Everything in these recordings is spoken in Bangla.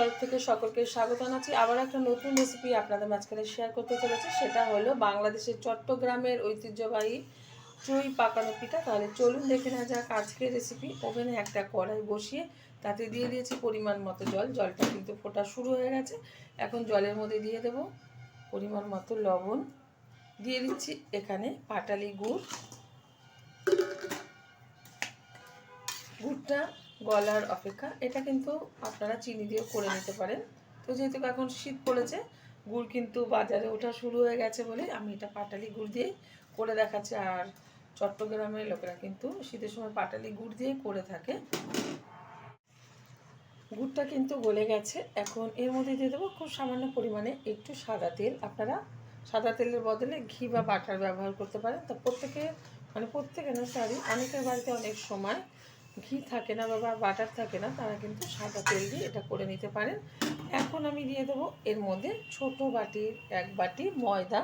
তরফ থেকে সকলকে স্বাগত জানাচ্ছি। আবার একটা নতুন রেসিপি আপনাদের মাঝখানে শেয়ার করতে চলেছি। সেটা হলো বাংলাদেশের চট্টগ্রামের ঐতিহ্যবাহী চুই পাকানো পিঠা। তাহলে চলুন দেখে নেওয়া যাক আজকের রেসিপি ওভেনে একটা কড়াই বসিয়ে তাতে দিয়ে দিয়েছি পরিমাণ মতো জল। জলটা কিন্তু ফোটা শুরু হয়ে গেছে। এখন জলের মধ্যে দিয়ে দেব পরিমাণ মতো লবণ। দিয়ে দিচ্ছি এখানে পাটালি গুড়। গুড়টা গলার অপেক্ষা। এটা কিন্তু আপনারা চিনি দিয়েও করে নিতে পারেন। তো যেহেতু এখন শীত পড়েছে, গুড় কিন্তু বাজারে ওঠা শুরু হয়ে গেছে বলে আমি এটা পাটালি গুড় দিয়েই করে দেখাচ্ছি। আর চট্টগ্রামের লোকেরা কিন্তু শীতের সময় পাটালি গুড় দিয়েই করে থাকে। গুড়টা কিন্তু গলে গেছে। এখন এর মধ্যে দিয়ে দেবো খুব সামান্য পরিমাণে একটু সাদা তেল। আপনারা সাদা তেলের বদলে ঘি বা বাটার ব্যবহার করতে পারেন। তো প্রত্যেকে মানে প্রত্যেকে না সরি অনেকের বাড়িতে অনেক সময় ঘি থাকে না বা বাটার থাকে না, তারা কিন্তু সাদা তেল দিয়ে এটা করে নিতে পারেন। এখন আমি দিয়ে দেবো এর মধ্যে ছোট বাটির এক বাটি ময়দা।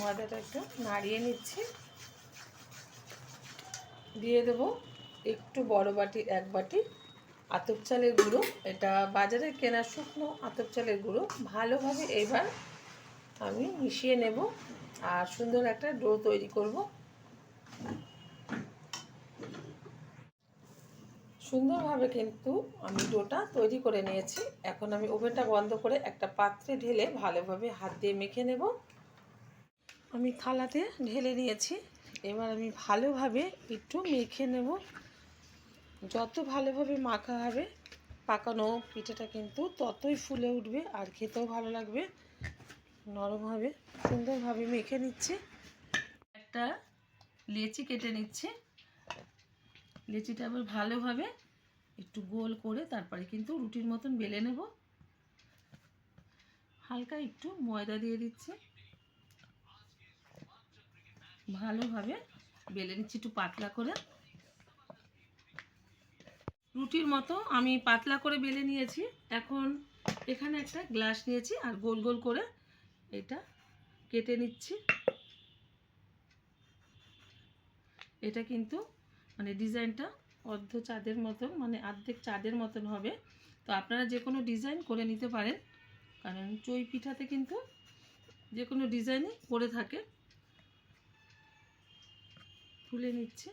ময়দাটা একটু নাড়িয়ে নিচ্ছি। দিয়ে দেবো একটু বড় বাটির এক বাটি আতপ চালের গুঁড়ো। এটা বাজারে কেনা শুকনো আতপ চালের গুঁড়ো। ভালোভাবে এবার আমি মিশিয়ে নেব আর সুন্দর একটা ডো তৈরি করব। সুন্দরভাবে কিন্তু আমি ডোটা তৈরি করে নিয়েছি। এখন আমি ওভেনটা বন্ধ করে একটা পাত্রে ঢেলে ভালোভাবে হাত দিয়ে মেখে নেব। আমি থালাতে ঢেলে নিয়েছি। এবার আমি ভালোভাবে একটু মেখে নেব। যত ভালোভাবে মাখা হবে, পাকানো পিঠাটা কিন্তু ততই ফুলে উঠবে আর খেতেও ভালো লাগবে। নরম হবে। সুন্দরভাবে মেখে নিচ্ছি। একটা লেচি কেটে নিচ্ছি। লেচিটা আবার ভালোভাবে একটু গোল করে তারপরে কিন্তু রুটির মতন বেলে নেব। হালকা একটু ময়দা দিয়ে দিচ্ছি। ভালোভাবে বেলে নিচ্ছি একটু পাতলা করে। রুটির মতো আমি পাতলা করে বেলে নিয়েছি। এখন এখানে একটা গ্লাস নিয়েছি আর গোল গোল করে এটা কেটে নিচ্ছি। এটা কিন্তু মানে ডিজাইনটা অর্ধ চাঁদের মতন মানে অর্ধেক চাঁদের মতন হবে। তো আপনারা যে কোনো ডিজাইন করে নিতে পারেন। কারণ চই পিঠাতে কিন্তু যে কোনো ডিজাইনই করে থাকে। তুলে নিচ্ছে।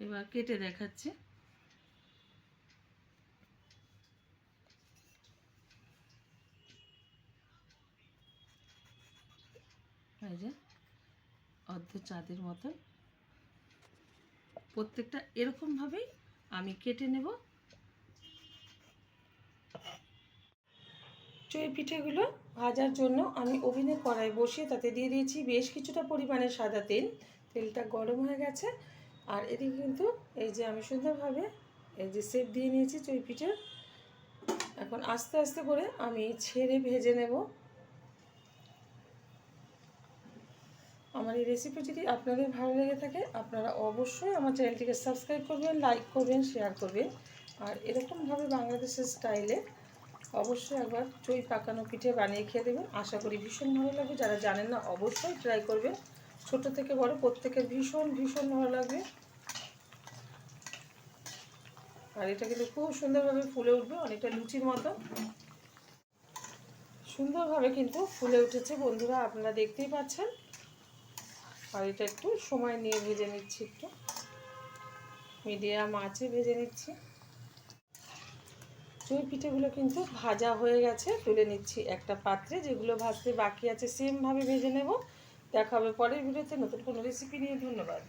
এবার কেটে দেখাচ্ছে। অর্ধ চাঁদের মতন। প্রত্যেকটা এরকমভাবেই আমি কেটে নেব। চই পিঠেগুলো ভাজার জন্য আমি ওভেনে কড়াই বসিয়ে তাতে দিয়ে দিয়েছি বেশ কিছুটা পরিমাণে সাদা তেল। তেলটা গরম হয়ে গেছে। আর এদিকে কিন্তু এই যে আমি সুন্দরভাবে এই যে সেপ দিয়ে নিয়েছি চই পিঠে। এখন আস্তে আস্তে করে আমি ছেড়ে ভেজে নেব। আমার এই রেসিপি যদি আপনাদের ভালো লেগে থাকে, আপনারা অবশ্যই আমার চ্যানেলটিকে সাবস্ক্রাইব করবেন লাইক করবেন শেয়ার করবেন। আর এরকমভাবে বাংলাদেশের স্টাইলে অবশ্যই একবার চই পাকানো পিঠে বানিয়ে খেয়ে দেবেন। আশা করি ভীষণ ভালো লাগবে। যারা জানেন না, অবশ্যই ট্রাই করবেন। ছোট থেকে বড় প্রত্যেকের ভীষণ ভীষণ ভালো লাগবে। আর এটা কিন্তু খুব সুন্দরভাবে ফুলে উঠবে, অনেকটা লুচির মতো। সুন্দরভাবে কিন্তু ফুলে উঠেছে। বন্ধুরা, আপনারা দেখতেই পাচ্ছেন। আর এটা একটু সময় নিয়ে ভেজে নিচ্ছি একটু। মিডিয়াম আঁচে ভেজে নিচ্ছি। চুই পিঠেগুলো কিন্তু ভাজা হয়ে গেছে, তুলে নিচ্ছি একটা পাত্রে। যেগুলো ভাজতে বাকি আছে সেমভাবে ভেজে নেব। দেখাবে পরের ভিডিওতে নতুন কোনো রেসিপি নিয়ে। ধন্যবাদ।